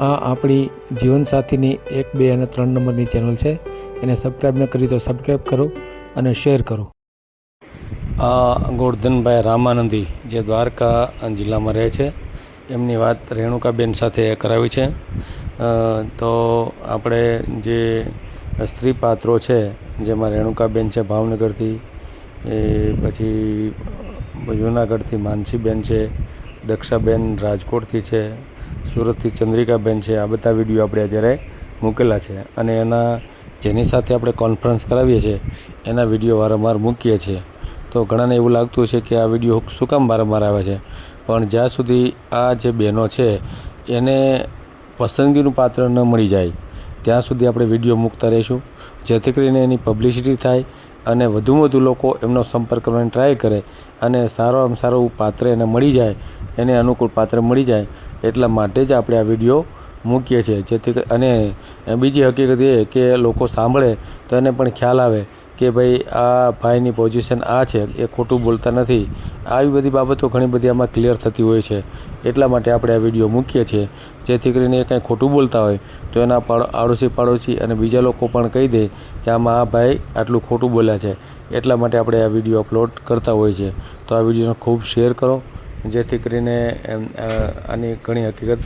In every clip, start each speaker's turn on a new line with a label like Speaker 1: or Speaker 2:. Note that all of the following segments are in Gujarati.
Speaker 1: આ આપણી જીવનસાથીની એક, બે અને ત્રણ નંબરની ચેનલ છે. એને સબસ્ક્રાઈબ ન કરી તો સબસ્ક્રાઈબ કરો અને શેર કરો. આ ગોરધનભાઈ રામાનંદી જે દ્વારકા જિલ્લામાં રહે છે, એમની વાત રેણુકાબેન સાથે કરાવી છે. તો આપણે જે સ્ત્રી પાત્રો છે, જેમાં રેણુકાબેન છે, ભાવનગરથી, એ પછી જૂનાગઢથી માનસીબેન છે દક્ષાબેન રાજકોટથી છે, સુરતથી ચંદ્રિકાબેન છે, આ બધા વીડિયો આપણે અત્યારે મૂકેલા છે અને એના જેની સાથે આપણે કોન્ફરન્સ કરાવીએ છીએ, એના વીડિયો વારંવાર મૂકીએ છીએ. તો ઘણાને એવું લાગતું છે કે આ વીડિયો શું કામ વારંવાર આવે છે? પણ જ્યાં સુધી આ જે બહેનો છે, એને પસંદગીનું પાત્ર ન મળી જાય, ત્યાં સુધી આપણે વીડિયો મૂકતા રહીશું. જેથી કરીને એની પબ્લિસિટી થાય અને વધુમાં વધુ લોકો એમનો સંપર્ક કરવાની ટ્રાય કરે અને સારામાં સારું પાત્ર એને મળી જાય, એને અનુકૂળ પાત્ર મળી જાય એટલા માટે જ આપણે આ વીડિયો મૂકીએ છીએ. જેથી અને બીજી હકીકત એ કે લોકો સાંભળે તો એને પણ ખ્યાલ આવે કે ભાઈ આ ભાઈની પોઝિશન આ છે, એ ખોટું બોલતા નથી. આવી બધી બાબતો ઘણી બધી આમાં ક્લિયર થતી હોય છે. એટલા માટે આપણે આ વીડિયો મૂકીએ છીએ. જેથી કરીને એ કાંઈ ખોટું બોલતા હોય, તો એના પાડો, આડોશી પાડોશી અને બીજા લોકો પણ કહી દે કે આમાં આ ભાઈ આટલું ખોટું બોલ્યા છે. એટલા માટે આપણે આ વીડિયો અપલોડ કરતા હોય છે. તો આ વિડીયોને ખૂબ શેર કરો, જેથી કરીને આની ઘણી હકીકત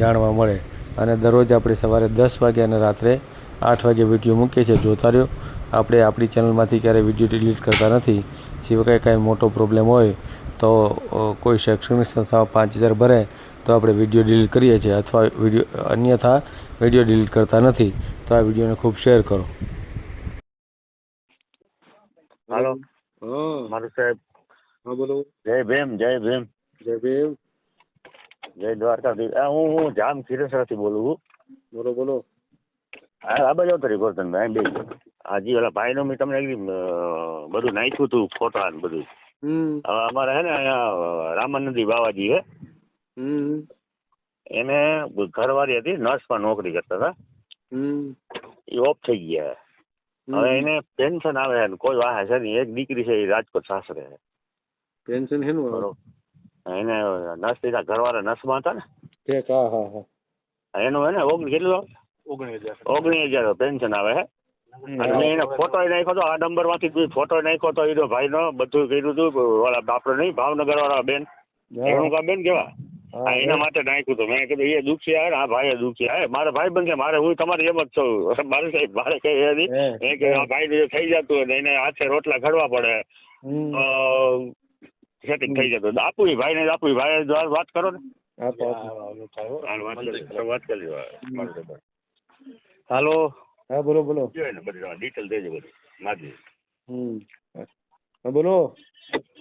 Speaker 1: જાણવા મળે. અને દરરોજ આપણે સવારે દસ વાગે અને રાત્રે આઠ વાગે વીડિયો મૂકીએ છીએ. જોતા રહ્યો. આપણે આપણી ચેનલમાંથી ક્યારેય વીડિયો ડિલીટ કરતા નથી સિવાય કાંઈ મોટો પ્રોબ્લેમ હોય તો કોઈ શૈક્ષણિક સંસ્થામાં પાંચ હજાર ભરે તો આપણે વીડિયો ડિલીટ કરીએ છીએ અથવા વીડિયો અન્યથા વીડિયો ડિલીટ કરતા નથી તો આ વિડીયોને ખૂબ શેર કરો.
Speaker 2: હાલો. મારું સાહેબ.
Speaker 3: હા બોલો.
Speaker 2: જય ભીમ જય ભીમ.
Speaker 3: જય ભીમ.
Speaker 2: જય દ્વારકાધીશ. આ હું હું જામ ખીરેસરાથી બોલું છું.
Speaker 3: બોલો બોલો.
Speaker 2: આ આ બાજુ આવતો રહી ગોરધનભાઈ બે હાજી ઓલા ભાઈનો મેં તમને બધું નાખ્યું હતું ફોટા ને બધું. હવે અમારે હે ને અહીંયા રામાનંદી બાવાજી હે. એને ઘરવાળી હતી નર્સમાં નોકરી કરતા હતા. એ ઓફ થઈ ગયા. હવે એને પેન્શન આવે છે કોઈ વાહે છે નહીં એક દીકરી છે એ રાજકોટ સાસરે છે.
Speaker 3: પેન્શન હેનું
Speaker 2: એને નર્સ લીધા ઘરવાળા નસમાં હતા ને.
Speaker 3: ઠીક હા હા હા.
Speaker 2: એનું હે ને ઓગણી કેટલું?
Speaker 3: ઓગણી હજાર
Speaker 2: ઓગણીસ હજાર પેન્શન આવે હે. અને એને ફોટો નાખ્યો તો આ નંબરમાંથી ફોટો નાખ્યો તો એનો ભાઈ નો બધું કર્યું હતું ઓલા આપડે નહીં ભાવનગર વાળા બેન રેણુકા બેન કેવા? હા એના માટે નાખ્યું હતું મેં કીધું એ દુખી આવે આ ભાઈ દુખી આવે. મારા ભાઈ બન છે મારે હું તમારી એમ જ છું. મારે કઈ મારે કઈ એ નહીં. એ કે આ ભાઈ થઈ જતું હોય એને હાથે રોટલા ઘડવા પડે. સેટિંગ થઈ જતું આપું ભાઈ ને આપું ભાઈ વાત કરો ને. વાત કરી વાત કરી લ્યો.
Speaker 3: હાલો. હા બોલો બોલો.
Speaker 2: જોઈ ને બધી ડિટેલ દેજો બધી માજી
Speaker 3: હમ. હા બોલો.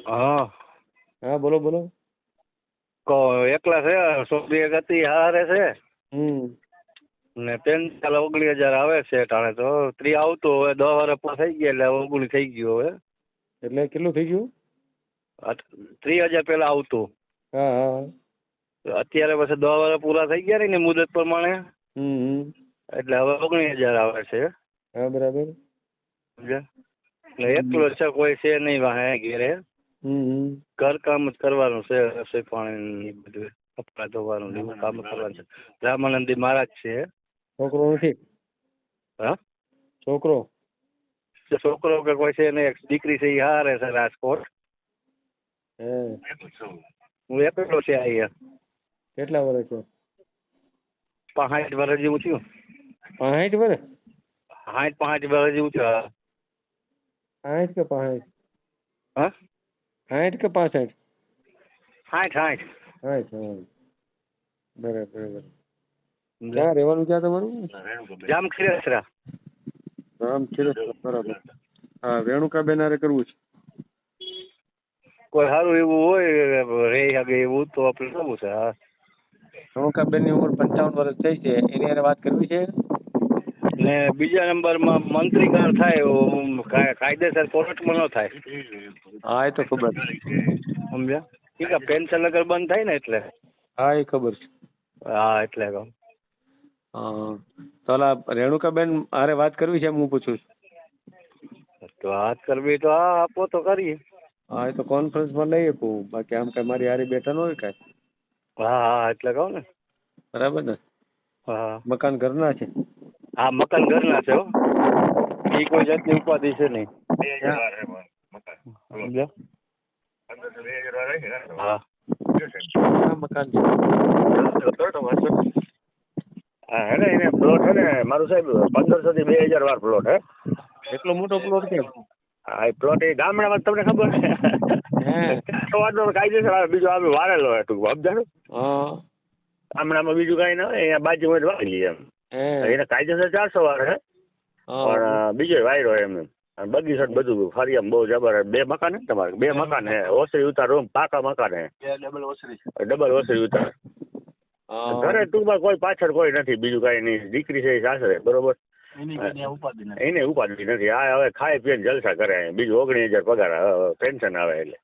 Speaker 4: હા.
Speaker 3: હા બોલો બોલો.
Speaker 4: કો એકલા છે છોકરી એક હતી હારે છે.
Speaker 3: હમ.
Speaker 4: ને ચાલે ઓગણીસ હજાર આવે છે ટાણે તો. ત્રી આવતું હવે દસ વર્ષ પૂરા થઈ ગયા એટલે ઓગણી થઈ ગયું હવે.
Speaker 3: એટલે કેટલું થઈ ગયું?
Speaker 4: ત્રી ત્રીસ હજાર પેલા આવતું.
Speaker 3: હા હા
Speaker 4: અત્યારે પછી દસ વર્ષ પૂરા થઈ ગયા ને મુદત પ્રમાણે.
Speaker 3: હમ હમ.
Speaker 4: એટલે હવે ઓગણીસ હજાર આવે છે.
Speaker 3: હા બરાબર.
Speaker 4: સમજ્યા? એટલે એકલો છે કોઈ છે નહીં વાહે ઘેરે. ઘર કામ જ કરવાનું છે રસોઈ પાણી બધું. કપડા ધોવાનું એવું કામ કરવાનું છે. રામાનંદી મહારાજ છે.
Speaker 3: છોકરો નથી?
Speaker 4: હા?
Speaker 3: છોકરો?
Speaker 4: જે છોકરો કે કોઈ છે ને એક દીકરી છે એ હારે છે રાજકોટ.
Speaker 3: હે.
Speaker 4: હું એકલો છે અહીંયા.
Speaker 3: કેટલા વર્ષ છે
Speaker 4: પાંઠ વર્ષ જેવું થયું
Speaker 3: પાંઠ વર્ષ
Speaker 4: સાઠ પાંચ વર્ષ જેવું થયું હા.
Speaker 3: સાઠ કે પાંઠ
Speaker 4: હા
Speaker 3: સાઠ કે પાસઠ
Speaker 4: સાઠ સાઠ
Speaker 3: સાઠ બરાબર બરાબર ક્યાં રહેવાનું ક્યાં તમારું
Speaker 4: જામ ખીરસરા
Speaker 3: જામ ખીરસરા બરાબર હા રેણુકાબેન બેનારે કરવું છે
Speaker 4: કોઈ સારું એવું હોય રહી શકે એવું તો આપણે કરવું છે હા
Speaker 3: રેણુકાબેનની ઉંમર પંચાવન વર્ષ થઈ છે. એની હારે વાત કરવી છે?
Speaker 4: ને બીજા નંબરમાં મંત્રી કાર થાય એવું કાય- કાયદેસર કોર્ટમાં ન થાય.
Speaker 3: હા એ તો ખબર.
Speaker 4: સમજ્યા? ઠીક છે પેન્શન અગર બંધ થાય ને એટલે?
Speaker 3: હા એ ખબર છે.
Speaker 4: હા એટલે કહું.
Speaker 3: હા તો ઓલા રેણુકાબેન હારે વાત કરવી છે એમ હું પૂછું છું.
Speaker 4: તો વાત કરવી તો આ આપો તો કરીએ.
Speaker 3: હા એ તો કોન્ફરન્સમાં લઈ શકું બાકી આમ કઈ મારી હારે બેઠા ન હોય કાંઈ.
Speaker 4: હા હા એટલે કહું ને.
Speaker 3: બરાબર ને?
Speaker 4: હા
Speaker 3: મકાન ઘરના છે?
Speaker 4: હા મકાન ઘરના છે હો. એ કોઈ જાતની ઉપાધિ છે નહીં?
Speaker 2: હે મકાન. છે?
Speaker 3: મકાન. છે
Speaker 2: હા. હે ને એને પ્લોટ હે ને મારું સાહેબ પંદરસો થી બે હજાર વાર પ્લોટ હે.
Speaker 3: એટલો મોટો પ્લોટ કેમ?
Speaker 2: હા એ પ્લોટ એ ગામડામાં તમને ખબર
Speaker 3: હે.
Speaker 2: છે વાતનો કાયદેસર બીજો આવે વારેલો હોય ટૂંકમાં સમજાણું?
Speaker 3: હા.
Speaker 2: ગામડામાં બીજું કાંઈ ના હોય અહીંયા બાજુમાં હોય વારી એમ. એને કાયદેસર ચારસો વાર હે. પણ બીજો વાયરો એમ. એમ અને બગીચો બધું ફરી એમ બહુ જબર બે મકાન હે ને તમારે? બે મકાન હે. ઓસરી ઉતાર રૂમ પાકા મકાન હે.
Speaker 4: ડબલ ઓસરી.
Speaker 2: ડબલ ઓસરી ઉતાર. ઘરે ટૂંકમાં કોઈ પાછળ કોઈ નથી બીજું કાંઈ નહીં. દીકરી છે એ સાસરે બરોબર?
Speaker 4: એની નથી.
Speaker 2: એને ઉપાધિ નથી. આ હવે ખાય પીને જલસા કરે. બીજું ઓગણી હજાર પગાર પેન્શન આવે એટલે.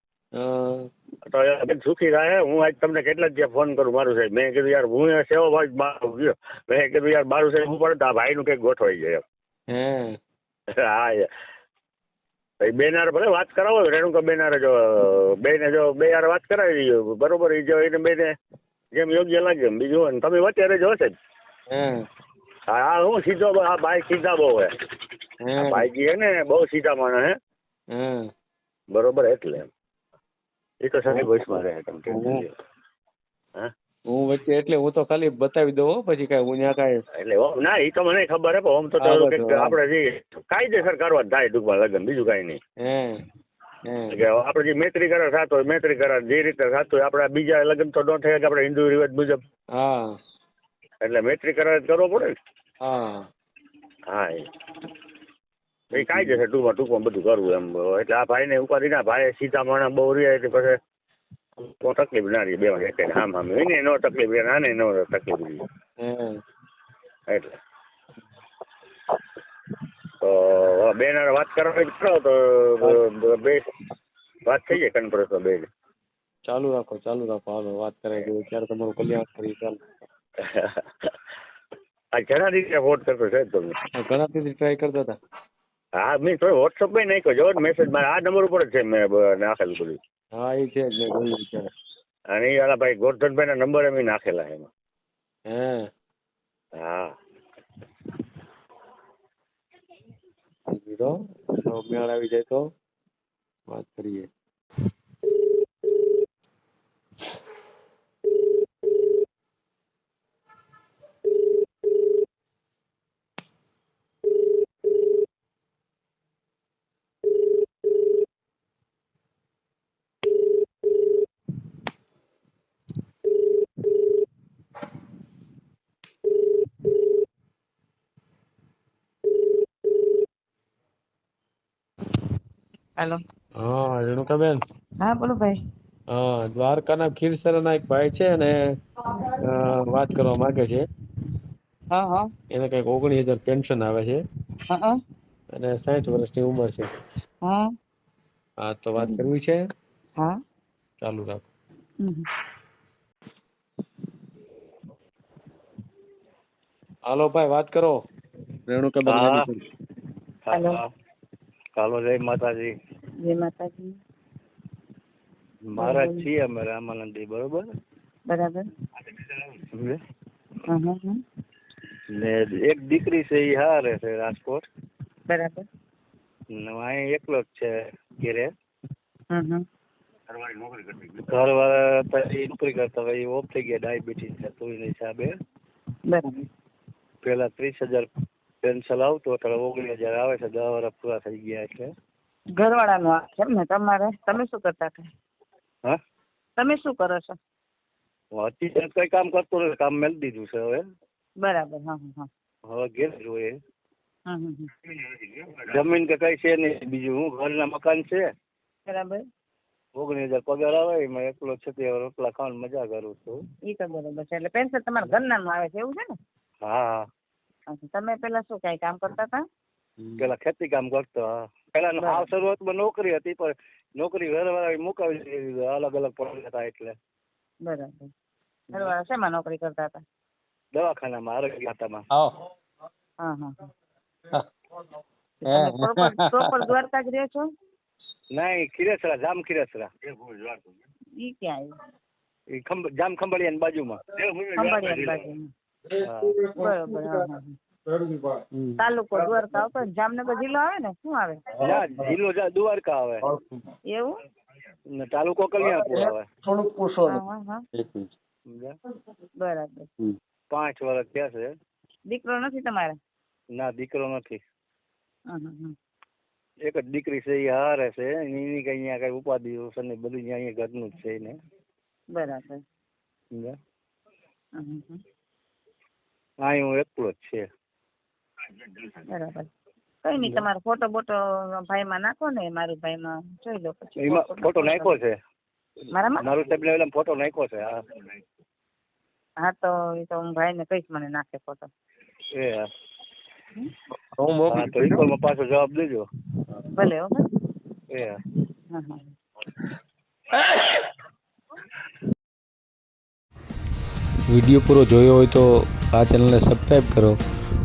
Speaker 2: તો બેન સુખી રહે હું આજ તમને કેટલા જ ફોન કરું મારું સાહેબ મેં કીધું યાર હું સેવા ભાઈ મારું ગયો. મેં કીધું યાર મારું સાહેબ હું પડે તો આ ભાઈનું કંઈક ગોઠવાઈ જાય
Speaker 3: હે
Speaker 2: એમ. હા. યાર ભાઈ બેનાર ભલે વાત કરાવો રેણુકા બેનાર જો બેને જો બે યાર વાત કરાવી બરોબર એ જો એને બેને જેમ યોગ્ય લાગે એમ. બીજું તમે વચ્ચે રહેજો સાહેબ. જ
Speaker 3: હે
Speaker 2: હા સીધો આ ભાઈ સીધા બહુ હે. ભાઈજી હે ને બહુ સીધા માણસ હે. બરોબર એટલે એ તો સાહેબ વચમાં રહે તમે હા
Speaker 3: હું? વચ્ચે એટલે હું તો ખાલી બતાવી દઉં પછી કઈ હું ત્યાં કાંઈ
Speaker 2: એટલે ના એ તો મને ખબર હે પણ તો આપણે જે કાયદેસર કરવા થાય ટૂંકમાં લગ્ન બીજું કઈ નહીં. કે આપણે જે મૈત્રી કરાર થતો હોય મૈત્રી કરાર જે રીતે થતું હોય આપણે બીજા લગ્ન તો ન થાય કે આપણે હિન્દુ રિવાજ મુજબ.
Speaker 3: હા.
Speaker 2: એટલે મૈત્રી કરાર કરવો પડે ને?
Speaker 3: હા.
Speaker 2: હા એ. કાઈ જશે ટૂંકમાં ટૂંકમાં બધું કરવું એમ. એટલે આ ભાઈને ઉપાધિ ના ભાઈ સીધા માણસ બહુ રહ્યા એટલે પછી તો તકલીફ ના રહી બે વાગે આમ આમ એને નો તકલીફ રહે આને નો તકલીફ રહી. એટલે. તો બેન વાત કરવાની કરો તો બે વાત થઈ જાય કન્ફરન્સ બે
Speaker 3: ચાલુ રાખો ચાલુ રાખો. હાલો વાત કરાય ગયું ત્યારે તમારું કલ્યાણ કરી ચાલો.
Speaker 2: આ ઘણા દિવસે વોટ કરતો છે તમે
Speaker 3: ઘણા દિવસે ટ્રાય કરતા હતા.
Speaker 2: હા મેં તો વોટ્સઅપમાં નાખ્યો જો મેસેજ મારા આ નંબર ઉપર જ છે મેં નાખેલું બધું.
Speaker 3: હા એ છે જ મેં
Speaker 2: અને એ વાળા ભાઈ ગોરધનભાઈ ના નંબર એમ નાખેલા એમાં.
Speaker 3: હે.
Speaker 2: હા.
Speaker 3: મેળ આવી જાય તો વાત કરીએ.
Speaker 5: હાલો.
Speaker 3: હા રેણુકાબેન.
Speaker 5: હા બોલો ભાઈ.
Speaker 3: હા દ્વારકાના ખીરસરાના એક ભાઈ છે ને વાત કરવા માંગે છે.
Speaker 5: હા હા.
Speaker 3: એને કંઈક ઓગણીસ હજાર પેન્શન આવે છે.
Speaker 5: હા હા.
Speaker 3: અને સાઠ વર્ષની ઉંમર છે.
Speaker 5: હા.
Speaker 3: હા તો વાત કરવી છે?
Speaker 5: હા.
Speaker 3: ચાલુ રાખો. હાલો ભાઈ વાત કરો. રેણુકાબેન
Speaker 5: હેલો.
Speaker 4: હાલો જય માતાજી.
Speaker 5: જય માતાજી.
Speaker 4: મહારાજ છીએ અમે રામાનંદી બરોબર?
Speaker 5: બરાબર.
Speaker 4: ને એક દીકરી છે એ હારે છે રાજકોટ.
Speaker 5: બરાબર.
Speaker 4: ને અહીં એકલો જ છે ઘેરે. ઘર વાળા નોકરી કરતા હોય. એ ઓફ થઈ ગયા ડાયાબિટીસ છે તો એના હિસાબે.
Speaker 5: બરાબર.
Speaker 4: પેલા ત્રીસ હજાર પેન્શન આવતું અત્યારે ઓગણીસ હજાર આવે છે દસ વર્ષ પૂરા થઈ ગયા એટલે.
Speaker 5: ઘરવાળાનો આ છે ને તમારે? તમે શું કરતા હતા?
Speaker 4: હા?
Speaker 5: તમે શું કરો છો?
Speaker 4: અત્યારે કઈ કામ કરતો નથી કામ મેળ દીધું છે હવે.
Speaker 5: બરાબર હા હા
Speaker 4: હવે ઘેર જ હોય.
Speaker 5: હમ હમ હમ.
Speaker 4: જમીન કે કઈ છે નહીં બીજું હું ઘરના મકાન છે.
Speaker 5: બરાબર.
Speaker 4: ઓગણીસ હજાર પગાર આવે એમાં એકલો છે તે રોટલા ખાવાની મજા કરું છું.
Speaker 5: ઈ તો બરોબર છે એટલે પેન્શન તમારા ઘરનાનું આવે છે એવું છે ને?
Speaker 4: હા.
Speaker 5: તમે પેલા શું કઈ કામ કરતા હતા?
Speaker 4: પેલા ખેતી કામ કરતો. હા પેલા. હાવ શરૂઆતમાં નોકરી હતી પણ નોકરી ઘરવાળા મુકાવી દીધી અલગ અલગ પડી હતા એટલે.
Speaker 5: બરાબર. શેમાં નોકરી કરતા હતા?
Speaker 4: દવાખાનામાં આરોગ્ય ખાતામાં.
Speaker 5: હા. હા હા. પ્રોપર દ્વારકા જ રહે છો?
Speaker 4: નહીં ખીરેસરા જામ ખીરેસરા.
Speaker 5: ઈ ક્યાં આવ્યું?
Speaker 4: જામ ખંભાળિયા બાજુમાં.
Speaker 5: બરાબર બાજુમાં. તાલુકો દ્વારકા આવતો જામનગર જિલ્લો આવે ને? શું આવે?
Speaker 4: જિલ્લો દ્વારકા આવે.
Speaker 5: એવું?
Speaker 4: ને તાલુકો કલ્યાણપુર આવે.
Speaker 5: થોડુંક હા બરાબર.
Speaker 4: પાંચ વર્ષ થયા છે.
Speaker 5: દીકરો નથી તમારે?
Speaker 4: ના દીકરો નથી. એક જ દીકરી છે એ હારે છે. એની કઈ અહીંયા કઈ ઉપાધિ છે ને બધું અહીંયા ઘરનું જ છે એને.
Speaker 5: બરાબર. હા.
Speaker 4: અહીં હું એકલો જ છે.
Speaker 5: બરાબર. કઈ નહીં તમારો ફોટો બોટો ભાઈમાં નાખો ને મારી ભાઈમાં જોઈ લો પછી.
Speaker 4: એમાં ફોટો નાખ્યો છે.
Speaker 5: મારામાં?
Speaker 4: મારું સાહેબ ને ફોટો નાખ્યો છે હા.
Speaker 5: હા તો એ તો હું ભાઈને કહીશ મને નાખે ફોટો
Speaker 4: એ હું. હા તો ઇકોલમાં પાછો જવાબ દેજો.
Speaker 5: ભલે હો
Speaker 4: એ હા.
Speaker 1: વીડિયો પૂરો જોયો હોય તો આ ચેનલને સબસ્ક્રાઈબ કરો.